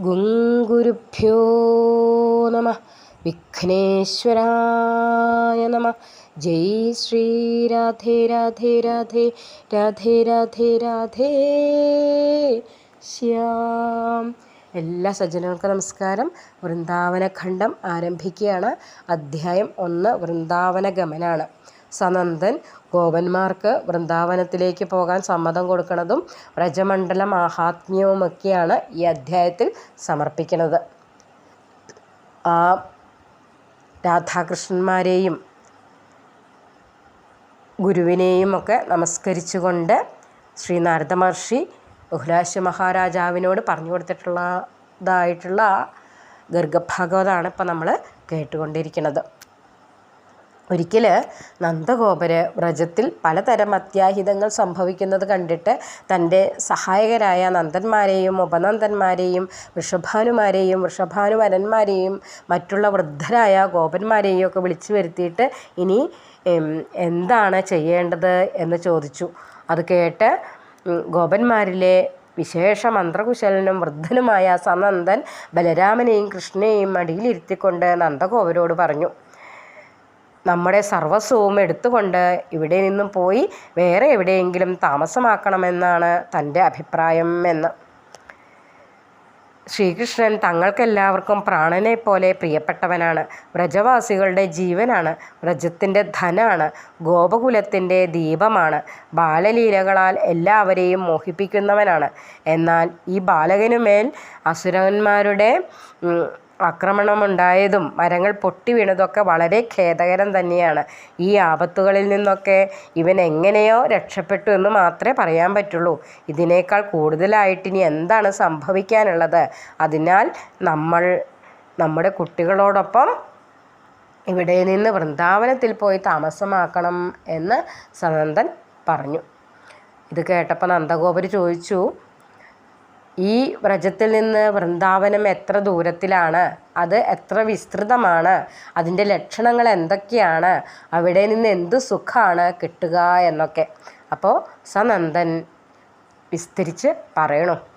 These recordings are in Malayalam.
ഗുങ്കുരുഭ്യോ നമ. വിഘ്നേശ്വരായ നമ. ജയ് ശ്രീ രാധേ രാധേ രാധേ രാധേ രാധേ രാധേ. ശ്യാം. എല്ലാ സജ്ജനങ്ങൾക്കും നമസ്കാരം. വൃന്ദാവനഖണ്ഡം ആരംഭിക്കുകയാണ്. അധ്യായം ഒന്ന് വൃന്ദാവന ഗമനാണ് സനന്ദൻ ഗോപന്മാർക്ക് വൃന്ദാവനത്തിലേക്ക് പോകാൻ സമ്മതം കൊടുക്കുന്നതും വ്രജമണ്ഡല മാഹാത്മ്യവുമൊക്കെയാണ് ഈ അധ്യായത്തിൽ സമർപ്പിക്കുന്നത്. ആ രാധാകൃഷ്ണന്മാരെയും ഗുരുവിനെയും ഒക്കെ നമസ്കരിച്ചുകൊണ്ട് ശ്രീ നാരദ മഹർഷി ബഹുലാശ മഹാരാജാവിനോട് പറഞ്ഞു കൊടുത്തിട്ടുള്ളതായിട്ടുള്ള ഗർഗഭാഗവതാണ് ഇപ്പം നമ്മൾ കേട്ടുകൊണ്ടിരിക്കുന്നത്. ഒരിക്കൽ നന്ദഗോപര് വ്രജത്തിൽ പലതരം അത്യാഹിതങ്ങൾ സംഭവിക്കുന്നത് കണ്ടിട്ട് തന്റെ സഹായകരായ നന്ദന്മാരെയും ഉപനന്ദന്മാരെയും വൃഷഭാനുമാരെയും വൃഷഭാനുവരന്മാരെയും മറ്റുള്ള വൃദ്ധരായ ഗോപന്മാരെയും ഒക്കെ വിളിച്ചു വരുത്തിയിട്ട് ഇനി എന്താണ് ചെയ്യേണ്ടത് എന്ന് ചോദിച്ചു. അത് കേട്ട് ഗോപന്മാരിലെ വിശേഷ മന്ത്രകുശലനും വൃദ്ധനുമായ സനന്ദൻ ബലരാമനെയും കൃഷ്ണനെയും മടിയിലിരുത്തിക്കൊണ്ട് നന്ദഗോപരോട് പറഞ്ഞു. നമ്മുടെ സർവസ്വവും എടുത്തുകൊണ്ട് ഇവിടെ നിന്നും പോയി വേറെ എവിടെയെങ്കിലും താമസമാക്കണമെന്നാണ് തന്റെ അഭിപ്രായം എന്ന്. ശ്രീകൃഷ്ണൻ തങ്ങൾക്കെല്ലാവർക്കും പ്രാണനെ പോലെ പ്രിയപ്പെട്ടവനാണ്. വ്രജവാസികളുടെ ജീവനാണ്. വ്രജത്തിന്റെ ധനാണ്. ഗോപകുലത്തിന്റെ ദീപമാണ്. ബാലലീലകളാൽ എല്ലാവരെയും മോഹിപ്പിക്കുന്നവനാണ്. എന്നാൽ ഈ ബാലകനുമേൽ അസുരന്മാരുടെ ആക്രമണമുണ്ടായതും മരങ്ങൾ പൊട്ടി വീണതൊക്കെ വളരെ ഖേദകരം തന്നെയാണ്. ഈ ആപത്തുകളിൽ നിന്നൊക്കെ ഇവൻ എങ്ങനെയോ രക്ഷപ്പെട്ടു എന്ന് മാത്രമേ പറയാൻ പറ്റുള്ളൂ. ഇതിനേക്കാൾ കൂടുതലായിട്ട് ഇനി എന്താണ് സംഭവിക്കാനുള്ളത്? അതിനാൽ നമ്മൾ നമ്മുടെ കുട്ടികളോടൊപ്പം ഇവിടെ നിന്ന് വൃന്ദാവനത്തിൽ പോയി താമസമാക്കണം എന്ന് സനന്ദൻ പറഞ്ഞു. ഇത് കേട്ടപ്പോൾ നന്ദഗോപര് ചോദിച്ചു ഈ വ്രജത്തിൽ നിന്ന് വൃന്ദാവനം എത്ര ദൂരത്തിലാണ്? അത് എത്ര വിസ്തൃതമാണ്? അതിന്റെ ലക്ഷണങ്ങൾ എന്തൊക്കെയാണ്? അവിടെ നിന്ന് എന്ത് സുഖമാണ് കിട്ടുക എന്നൊക്കെ. അപ്പോൾ സനന്ദൻ വിസ്തരിച്ച് പറയണു.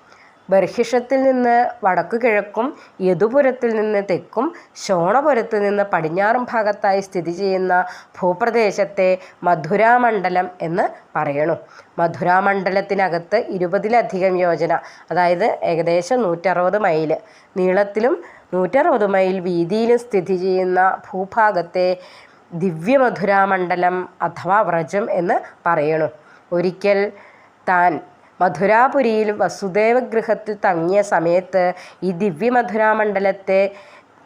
ബർഹിഷത്തിൽ നിന്ന് വടക്കു കിഴക്കും യദുപുരത്തിൽ നിന്ന് തെക്കും ശോണപുരത്ത് നിന്ന് പടിഞ്ഞാറും ഭാഗത്തായി സ്ഥിതി ചെയ്യുന്ന ഭൂപ്രദേശത്തെ മധുരാമണ്ഡലം എന്ന് പറയണു. മധുരാമണ്ഡലത്തിനകത്ത് ഇരുപതിലധികം യോജന അതായത് ഏകദേശം നൂറ്ററുപത് മൈൽ നീളത്തിലും നൂറ്ററുപത് മൈൽ വീതിയിലും സ്ഥിതി ചെയ്യുന്ന ഭൂഭാഗത്തെ ദിവ്യമധുരാമണ്ഡലം അഥവാ വ്രജം എന്ന് പറയണു. ഒരിക്കൽ താൻ മധുരാപുരിയിൽ വസുദേവഗൃഹത്തിൽ തങ്ങിയ സമയത്ത് ഈ ദിവ്യമധുരാമണ്ഡലത്തെ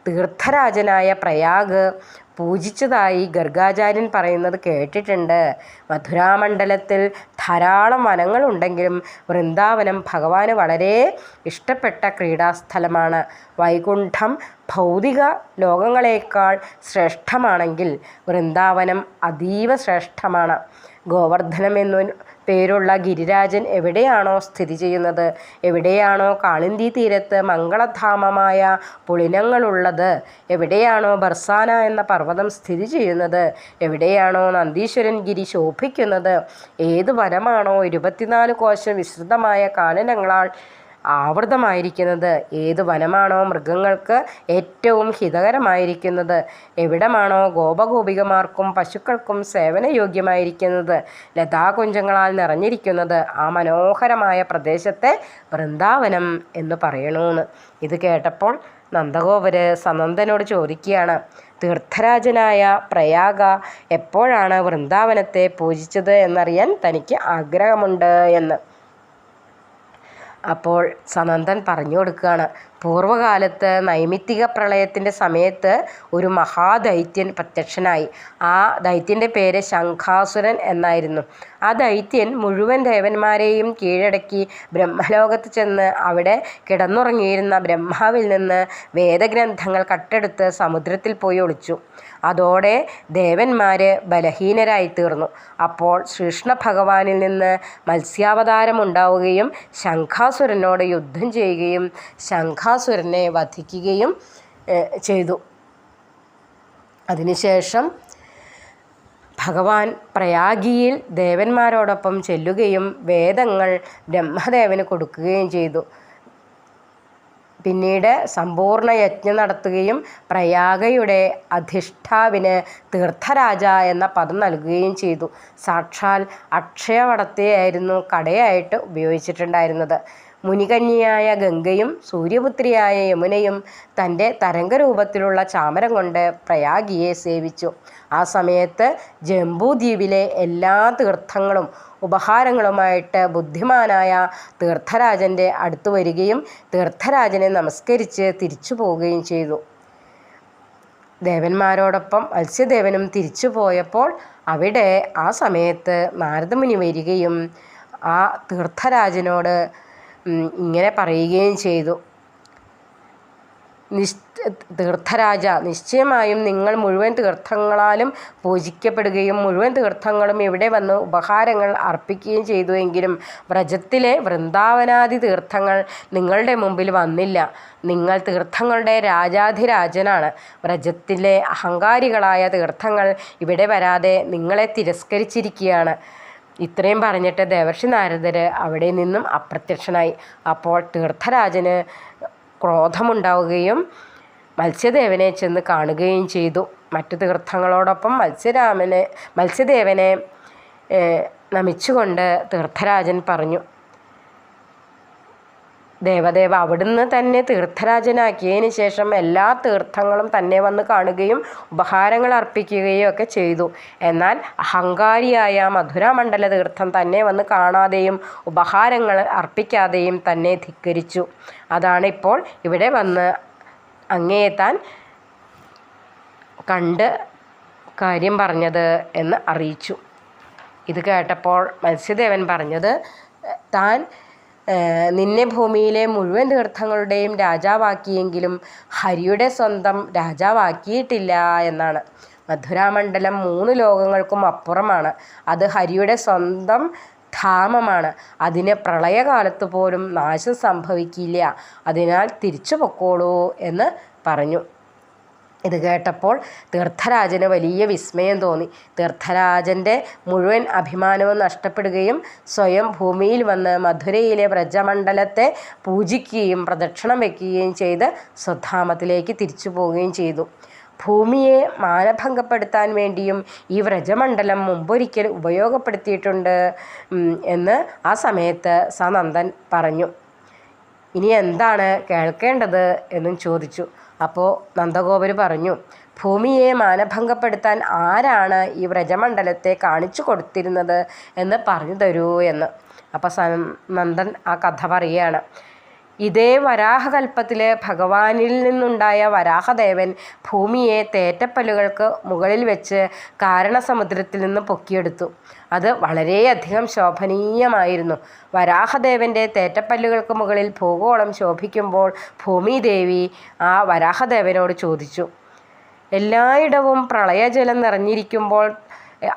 തീർത്ഥരാജനായ പ്രയാഗ് പൂജിച്ചതായി ഗർഗാചാര്യൻ പറയുന്നത് കേട്ടിട്ടുണ്ട്. മധുരാമണ്ഡലത്തിൽ ധാരാളം വനങ്ങളുണ്ടെങ്കിലും വൃന്ദാവനം ഭഗവാന് വളരെ ഇഷ്ടപ്പെട്ട ക്രീഡാസ്ഥലമാണ്. വൈകുണ്ഠം ഭൗതിക ലോകങ്ങളേക്കാൾ ശ്രേഷ്ഠമാണെങ്കിൽ വൃന്ദാവനം അതീവ ശ്രേഷ്ഠമാണ്. ഗോവർദ്ധനം എന്നു പേരുള്ള ഗിരിരാജൻ എവിടെയാണോ സ്ഥിതി ചെയ്യുന്നത്? എവിടെയാണോ കാളിന്തി തീരത്ത് മംഗളധാമമായ പുളിനങ്ങളുള്ളത്? എവിടെയാണോ ബർസാന എന്ന പർവതം സ്ഥിതി ചെയ്യുന്നത്? എവിടെയാണോ നന്ദീശ്വരൻ ഗിരി ശോഭിക്കുന്നത്? ഏത് വനമാണോ ഇരുപത്തിനാല് കോശം വിസ്തൃതമായ കാനനങ്ങളാൽ ആവൃതമായിരിക്കുന്നത്. ഏത് വനമാണോ മൃഗങ്ങൾക്ക് ഏറ്റവും ഹിതകരമായിരിക്കുന്നത്? എവിടമാണോ ഗോപഗോപികമാർക്കും പശുക്കൾക്കും സേവനയോഗ്യമായിരിക്കുന്നത്? ലതാകുഞ്ചങ്ങളാൽ നിറഞ്ഞിരിക്കുന്നത് ആ മനോഹരമായ പ്രദേശത്തെ വൃന്ദാവനം എന്ന് പറയണമെന്ന് ഇത് കേട്ടപ്പോൾ നന്ദഗോപര് സനന്ദനോട് ചോദിക്കുകയാണ് തീർത്ഥരാജനായ പ്രയാഗ എപ്പോഴാണ് വൃന്ദാവനത്തെ പൂജിച്ചത് എന്നറിയാൻ തനിക്ക് ആഗ്രഹമുണ്ട് എന്ന്. അപ്പോൾ സനന്ദൻ പറഞ്ഞു കൊടുക്കുകയാണ്. പൂർവകാലത്ത് നൈമിത്തിക പ്രളയത്തിന്റെ സമയത്ത് ഒരു മഹാദൈത്യൻ പ്രത്യക്ഷനായി. ആ ദൈത്യന്റെ പേര് ശംഖാസുരൻ എന്നായിരുന്നു. ആ ദൈത്യൻ മുഴുവൻ ദേവന്മാരെയും കീഴടക്കി ബ്രഹ്മലോകത്ത് ചെന്ന് അവിടെ കിടന്നുറങ്ങിയിരുന്ന ബ്രഹ്മാവിൽ നിന്ന് വേദഗ്രന്ഥങ്ങൾ കട്ടെടുത്ത് സമുദ്രത്തിൽ പോയി ഒളിച്ചു. അതോടെ ദേവന്മാർ ബലഹീനരായി തീർന്നു. അപ്പോൾ കൃഷ്ണ ഭഗവാനിൽ നിന്ന് മത്സ്യാവതാരം ഉണ്ടാവുകയും ശംഖാസുരനോട് യുദ്ധം ചെയ്യുകയും ശംഖാസുരനെ വധിക്കുകയും ചെയ്തു. അതിനുശേഷം ഭഗവാൻ പ്രയാഗിയിൽ ദേവന്മാരോടൊപ്പം ചെല്ലുകയും വേദങ്ങൾ ബ്രഹ്മദേവന് കൊടുക്കുകയും ചെയ്തു. പിന്നീട് സമ്പൂർണ യജ്ഞം നടത്തുകയും പ്രയാഗയുടെ അധിഷ്ഠാവിന് തീർത്ഥരാജ എന്ന പദം നൽകുകയും ചെയ്തു. സാക്ഷാൽ അക്ഷയവടത്തെയായിരുന്നു കടയായിട്ട് ഉപയോഗിച്ചിട്ടുണ്ടായിരുന്നത്. മുനികന്യയായ ഗംഗയും സൂര്യപുത്രിയായ യമുനയും തന്റെ തരംഗരൂപത്തിലുള്ള ചാമരം കൊണ്ട് പ്രയാഗിയെ സേവിച്ചു. ആ സമയത്ത് ജംബൂദ്വീപിലെ എല്ലാ തീർത്ഥങ്ങളും ഉപഹാരങ്ങളുമായിട്ട് ബുദ്ധിമാനായ തീർത്ഥരാജന്റെ അടുത്ത് വരികയും തീർത്ഥരാജനെ നമസ്കരിച്ച് തിരിച്ചു പോവുകയും ചെയ്തു. ദേവന്മാരോടൊപ്പം മത്സ്യദേവനും തിരിച്ചു പോയപ്പോൾ അവിടെ ആ സമയത്ത് നാരദമുനി വരികയും ആ തീർത്ഥരാജനോട് ഇങ്ങനെ പറയുകയും ചെയ്തു. നിശ് തീർത്ഥരാജ നിശ്ചയമായും നിങ്ങൾ മുഴുവൻ തീർത്ഥങ്ങളാലും പൂജിക്കപ്പെടുകയും മുഴുവൻ തീർത്ഥങ്ങളും ഇവിടെ വന്ന് ഉപഹാരങ്ങൾ അർപ്പിക്കുകയും ചെയ്തുവെങ്കിലും വ്രജത്തിലെ വൃന്ദാവനാദി തീർത്ഥങ്ങൾ നിങ്ങളുടെ മുമ്പിൽ വന്നില്ല. നിങ്ങൾ തീർത്ഥങ്ങളുടെ രാജാധിരാജനാണ്. വ്രജത്തിലെ അഹങ്കാരികളായ തീർത്ഥങ്ങൾ ഇവിടെ വരാതെ നിങ്ങളെ തിരസ്കരിച്ചിരിക്കുകയാണ്. ഇത്രയും പറഞ്ഞിട്ട് ദേവർഷി നാരദർ അവിടെ നിന്നും അപ്രത്യക്ഷനായി. അപ്പോൾ തീർത്ഥരാജന് ക്രോധമുണ്ടാവുകയും മത്സ്യദേവനെ ചെന്ന് കാണുകയും ചെയ്തു. മറ്റു തീർത്ഥങ്ങളോടൊപ്പം മത്സ്യരാമനെ മത്സ്യദേവനെ നമിച്ചുകൊണ്ട് തീർത്ഥരാജൻ പറഞ്ഞു ദേവദേവ അവിടുന്ന് തന്നെ തീർത്ഥരാജനാക്കിയതിന് ശേഷം എല്ലാ തീർത്ഥങ്ങളും തന്നെ വന്ന് കാണുകയും ഉപഹാരങ്ങൾ അർപ്പിക്കുകയും ഒക്കെ ചെയ്തു. എന്നാൽ അഹങ്കാരിയായ മധുരാമണ്ഡല തീർത്ഥം തന്നെ വന്ന് കാണാതെയും ഉപഹാരങ്ങൾ അർപ്പിക്കാതെയും തന്നെ ധിക്കരിച്ചു. അതാണ് ഇപ്പോൾ ഇവിടെ വന്ന് അങ്ങേയെത്താൻ കണ്ട് കാര്യം പറഞ്ഞത് എന്ന് അറിയിച്ചു. ഇത് കേട്ടപ്പോൾ മത്സ്യദേവൻ പറഞ്ഞത് താൻ നിന്നെ ഭൂമിയിലെ മുഴുവൻ തീർത്ഥങ്ങളുടെയും രാജാവാക്കിയെങ്കിലും ഹരിയുടെ സ്വന്തം രാജാവാക്കിയിട്ടില്ല എന്നാണ്. മധുരാമണ്ഡലം മൂന്ന് ലോകങ്ങൾക്കും അപ്പുറമാണ്. അത് ഹരിയുടെ സ്വന്തം ധാമമാണ്. അതിന് പ്രളയകാലത്ത് പോലും നാശം സംഭവിക്കില്ല. അതിനാൽ തിരിച്ചു പൊക്കോളൂ എന്ന് പറഞ്ഞു. ഇത് കേട്ടപ്പോൾ തീർത്ഥരാജന് വലിയ വിസ്മയം തോന്നി. തീർത്ഥരാജന്റെ മുഴുവൻ അഭിമാനവും നഷ്ടപ്പെടുകയും സ്വയം ഭൂമിയിൽ വന്ന് മധുരയിലെ വ്രജമണ്ഡലത്തെ പൂജിക്കുകയും പ്രദക്ഷിണം വയ്ക്കുകയും ചെയ്ത് സ്വധാമത്തിലേക്ക് തിരിച്ചു പോവുകയും ചെയ്തു. ഭൂമിയെ മാനഭംഗപ്പെടുത്താൻ വേണ്ടിയും ഈ വ്രജമണ്ഡലം മുമ്പൊരിക്കൽ ഉപയോഗപ്പെടുത്തിയിട്ടുണ്ട് എന്ന് ആ സമയത്ത് സനന്ദൻ പറഞ്ഞു. ഇനി എന്താണ് കേൾക്കേണ്ടത് എന്നും ചോദിച്ചു. അപ്പോൾ നന്ദഗോപർ പറഞ്ഞു ഭൂമിയെ മാനഭംഗപ്പെടുത്താൻ ആരാണ് ഈ വ്രജമണ്ഡലത്തെ കാണിച്ചു കൊടുത്തിരുന്നത് എന്ന് പറഞ്ഞു തരൂ എന്ന്. അപ്പോൾ നന്ദൻ ആ കഥ പറയുകയാണ്. ഇതേ വരാഹകൽപ്പത്തിൽ ഭഗവാനിൽ നിന്നുണ്ടായ വരാഹദേവൻ ഭൂമിയെ തേറ്റപ്പല്ലുകൾക്ക് മുകളിൽ വെച്ച് കാരണസമുദ്രത്തിൽ നിന്ന് പൊക്കിയെടുത്തു. അത് വളരെയധികം ശോഭനീയമായിരുന്നു. വരാഹദേവന്റെ തേറ്റപ്പല്ലുകൾക്ക് മുകളിൽ ഭൂഗോളം ശോഭിക്കുമ്പോൾ ഭൂമിദേവി ആ വരാഹദേവനോട് ചോദിച്ചു എല്ലായിടവും പ്രളയജലം നിറഞ്ഞിരിക്കുമ്പോൾ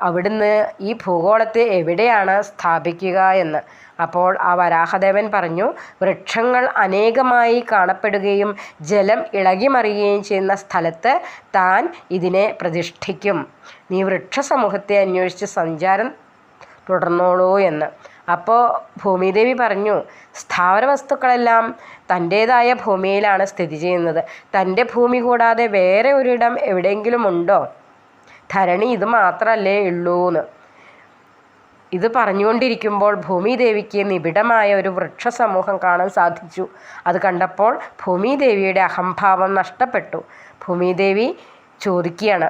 അവിടുന്ന് ഈ ഭൂഗോളത്തെ എവിടെയാണ് സ്ഥാപിക്കുക? എന്ന്. അപ്പോൾ ആ വരാഹദേവൻ പറഞ്ഞു വൃക്ഷങ്ങൾ അനേകമായി കാണപ്പെടുകയും ജലം ഇളകിമറിയുകയും ചെയ്യുന്ന സ്ഥലത്ത് താൻ ഇതിനെ പ്രതിഷ്ഠിക്കും. നീ വൃക്ഷസമൂഹത്തെ അന്വേഷിച്ച് സഞ്ചാരം തുടർന്നോളൂ എന്ന്. അപ്പോൾ ഭൂമിദേവി പറഞ്ഞു സ്ഥാവര വസ്തുക്കളെല്ലാം തന്റേതായ ഭൂമിയിലാണ് സ്ഥിതി ചെയ്യുന്നത്. തന്റെ ഭൂമി കൂടാതെ വേറെ ഒരിടം എവിടെയെങ്കിലും ഉണ്ടോ? ധരണി ഇത് മാത്രമല്ലേ ഉള്ളൂ എന്ന് ഇത് പറഞ്ഞുകൊണ്ടിരിക്കുമ്പോൾ ഭൂമിദേവിക്ക് നിബിഡമായ ഒരു വൃക്ഷസമൂഹം കാണാൻ സാധിച്ചു. അത് കണ്ടപ്പോൾ ഭൂമിദേവിയുടെ അഹംഭാവം നഷ്ടപ്പെട്ടു. ഭൂമിദേവി ചോദിക്കുകയാണ്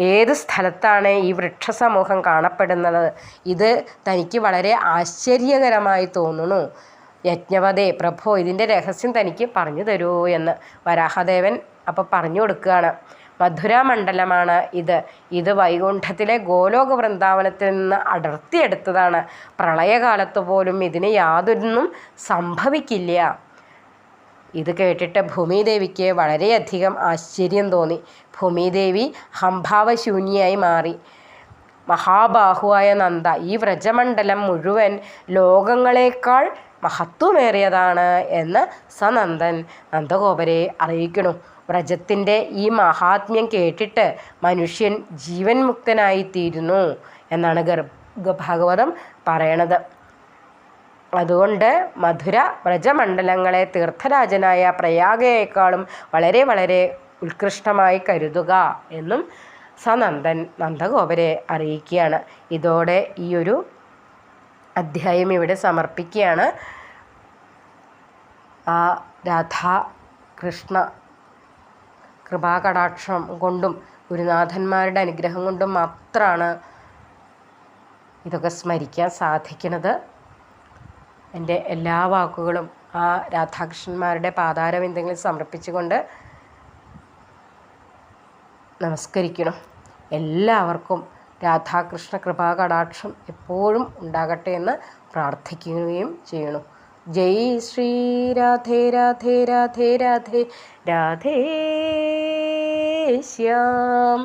ഏത് സ്ഥലത്താണ് ഈ വൃക്ഷസമൂഹം കാണപ്പെടുന്നത്? ഇത് തനിക്ക് വളരെ ആശ്ചര്യകരമായി തോന്നുന്നു. യജ്ഞവതേ പ്രഭോ ഇതിന്റെ രഹസ്യം തനിക്ക് പറഞ്ഞു തരൂ എന്ന് വരാഹദേവൻ അപ്പോൾ പറഞ്ഞു കൊടുക്കുകയാണ്. മധുരാമണ്ഡലമാണ് ഇത്. ഇത് വൈകുണ്ഠത്തിലെ ഗോലോക വൃന്ദാവനത്തിൽ നിന്ന് അടർത്തിയെടുത്തതാണ്. പ്രളയകാലത്ത് പോലും ഇതിന് യാതൊന്നും സംഭവിക്കില്ല. ഇത് കേട്ടിട്ട് ഭൂമിദേവിക്ക് വളരെയധികം ആശ്ചര്യം തോന്നി. ഭൂമിദേവി ഹംഭാവശൂന്യായി മാറി. മഹാബാഹുവായ നന്ദ ഈ വ്രജമണ്ഡലം മുഴുവൻ ലോകങ്ങളെക്കാൾ മഹത്വമേറിയതാണ് എന്ന് സനന്ദൻ നന്ദഗോപരെ അറിയിക്കണു വ്രജത്തിന്റെ ഈ മഹാത്മ്യം കേട്ടിട്ട് മനുഷ്യൻ ജീവൻ മുക്തനായിത്തീരുന്നു എന്നാണ് ഭാഗവതം പറയണത്. അതുകൊണ്ട് മധുര വ്രജമണ്ഡലങ്ങളെ തീർത്ഥരാജനായ പ്രയാഗയേക്കാളും വളരെ വളരെ ഉത്കൃഷ്ടമായി കരുതുക എന്നും സനന്ദൻ നന്ദഗോപരെ അറിയിക്കുകയാണ്. ഇതോടെ ഈ ഒരു അധ്യായം ഇവിടെ സമർപ്പിക്കുകയാണ്. ആ രാധാ കൃഷ്ണ കൃപാകടാക്ഷം കൊണ്ടും ഗുരുനാഥന്മാരുടെ അനുഗ്രഹം കൊണ്ടും മാത്രമാണ് ഇതൊക്കെ സ്മരിക്കാൻ സാധിക്കുന്നത്. എന്റെ എല്ലാ വാക്കുകളും ആ രാധാകൃഷ്ണന്മാരുടെ പാതാരബിന്ദങ്ങളിൽ സമർപ്പിച്ചുകൊണ്ട് നമസ്കരിക്കണം. എല്ലാവർക്കും രാധാകൃഷ്ണ കൃപാകടാക്ഷം എപ്പോഴും ഉണ്ടാകട്ടെ എന്ന് പ്രാർത്ഥിക്കുകയും ചെയ്യണം. ജയ് ശ്രീ രാധേ രാധേ രാധേ രാധേ രാധേ. ശ്യാം